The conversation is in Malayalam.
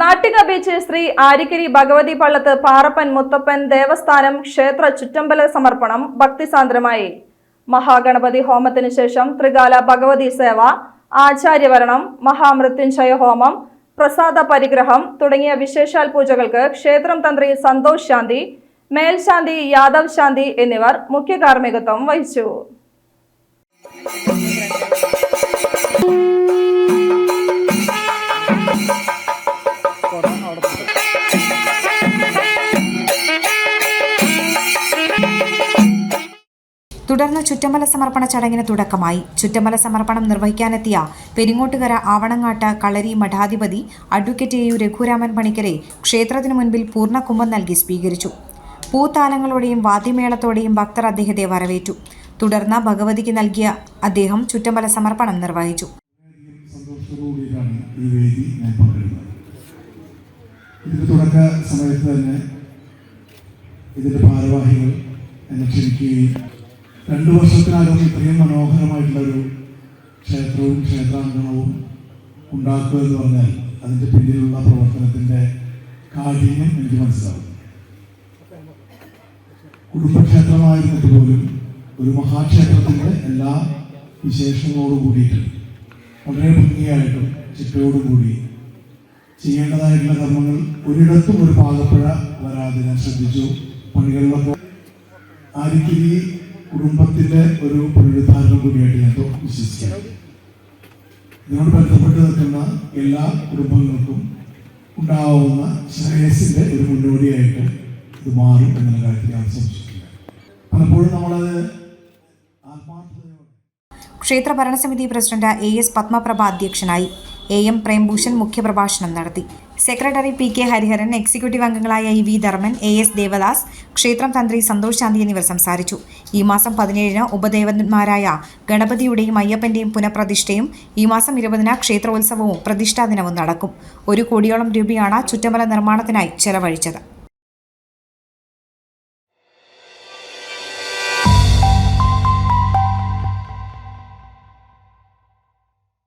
നാട്ടിക ബീച്ച് ശ്രീ ആരിക്കരി ഭഗവതി പള്ളത്ത് പാറപ്പൻ മുത്തപ്പൻ ദേവസ്ഥാനം ക്ഷേത്ര ചുറ്റമ്പല സമർപ്പണം ഭക്തിസാന്ദ്രമായി. മഹാഗണപതി ഹോമത്തിനു ശേഷം ത്രികാല ഭഗവതി സേവ ആചാര്യവരണം മഹാമൃത്യുഞ്ജയ ഹോമം പ്രസാദ പരിഗ്രഹം തുടങ്ങിയ വിശേഷാൽ പൂജകൾക്ക് ക്ഷേത്രം തന്ത്രി സന്തോഷ് ശാന്തി മേൽശാന്തി യാദവ് ശാന്തി എന്നിവർ മുഖ്യ കാർമ്മികത്വം വഹിച്ചു. തുടർന്ന് ചുറ്റമല സമർപ്പണ ചടങ്ങിന് തുടക്കമായി. ചുറ്റമല സമർപ്പണം നിർവഹിക്കാനെത്തിയ പെരിങ്ങോട്ടുകര ആവണങ്ങാട്ട് കളരി മഠാധിപതി അഡ്വക്കേറ്റ് എ യു രഘുരാമൻ പണിക്കരെ ക്ഷേത്രത്തിനു മുൻപിൽ പൂർണ കുംഭം നൽകി സ്വീകരിച്ചു. പൂത്താലങ്ങളോടെയും വാദ്യമേളത്തോടെയും ഭക്തർ അദ്ദേഹത്തെ വരവേറ്റു. തുടർന്ന് ഭഗവതിക്ക് നൽകിയ അദ്ദേഹം ചുറ്റമല സമർപ്പണം നിർവഹിച്ചു. ഇതിന്റെ തുടക്ക സമയത്ത് തന്നെ ഇതിന്റെ ഭാരവാഹികൾ എന്നെ ക്ഷണിക്കുകയും രണ്ടു വർഷത്തിനകം ഇത്രയും മനോഹരമായിട്ടുള്ളൊരു ക്ഷേത്രവും ക്ഷേത്രാങ്കണവും ഉണ്ടാക്കുക എന്ന് പറഞ്ഞാൽ അതിന്റെ പിന്നിലുള്ള പ്രവർത്തനത്തിന്റെ കാഠിന്യം എനിക്ക് മനസ്സിലാവും. കുടുംബക്ഷേത്രമായിരുന്നിട്ട് പോലും ഒരു മഹാക്ഷേത്രത്തിന്റെ എല്ലാ വിശേഷങ്ങളോടും കൂടിയിട്ട് വളരെ ഭംഗിയായിട്ടും ചിട്ടയോടും കൂടി ചെയ്യേണ്ടതായിട്ടുള്ള കർമ്മങ്ങൾ ഒരിടത്തും ഒരു പാകപ്പുഴ വരാതെ ഞാൻ ശ്രദ്ധിച്ചു. പണികളിലൊക്കെ ആരിക്കിരി കുടുംബത്തിന്റെ ഒരു പുനരുദ്ധാരണം കൂടിയായിട്ട് ഞാൻ വിശ്വസിക്കാം ഇതിനോട് ബന്ധപ്പെട്ട് നിൽക്കുന്ന എല്ലാ കുടുംബങ്ങൾക്കും ഉണ്ടാവുന്ന ശ്രേയസിന്റെ ഒരു മുന്നോടിയായിട്ട് ഇത് മാറും എന്നുള്ള കാര്യത്തിൽ ഞാൻ സംശയിക്കില്ല. പലപ്പോഴും നമ്മളത് ക്ഷേത്ര ഭരണസമിതി പ്രസിഡന്റ് എ എസ് പത്മപ്രഭ അധ്യക്ഷനായി. എ എം പ്രേംഭൂഷൺ മുഖ്യപ്രഭാഷണം നടത്തി. Secretary P K Hariharan executive അംഗങ്ങളായ E V Dharman A S Devadas ക്ഷേത്രം തന്ത്രി സന്തോഷ് ശാന്തി എന്നിവർ സംസാരിച്ചു. ഈ മാസം പതിനേഴിന് ഉപദേവന്മാരായ ഗണപതിയുടെയും അയ്യപ്പന്റെയും പുനഃപ്രതിഷ്ഠയും ഈ മാസം ഇരുപതിന് ക്ഷേത്രോത്സവവും പ്രതിഷ്ഠാ ദിനവും നടക്കും. ഒരു കോടിയോളം രൂപയാണ് ചുറ്റമല നിർമ്മാണത്തിനായി ചെലവഴിച്ചത്.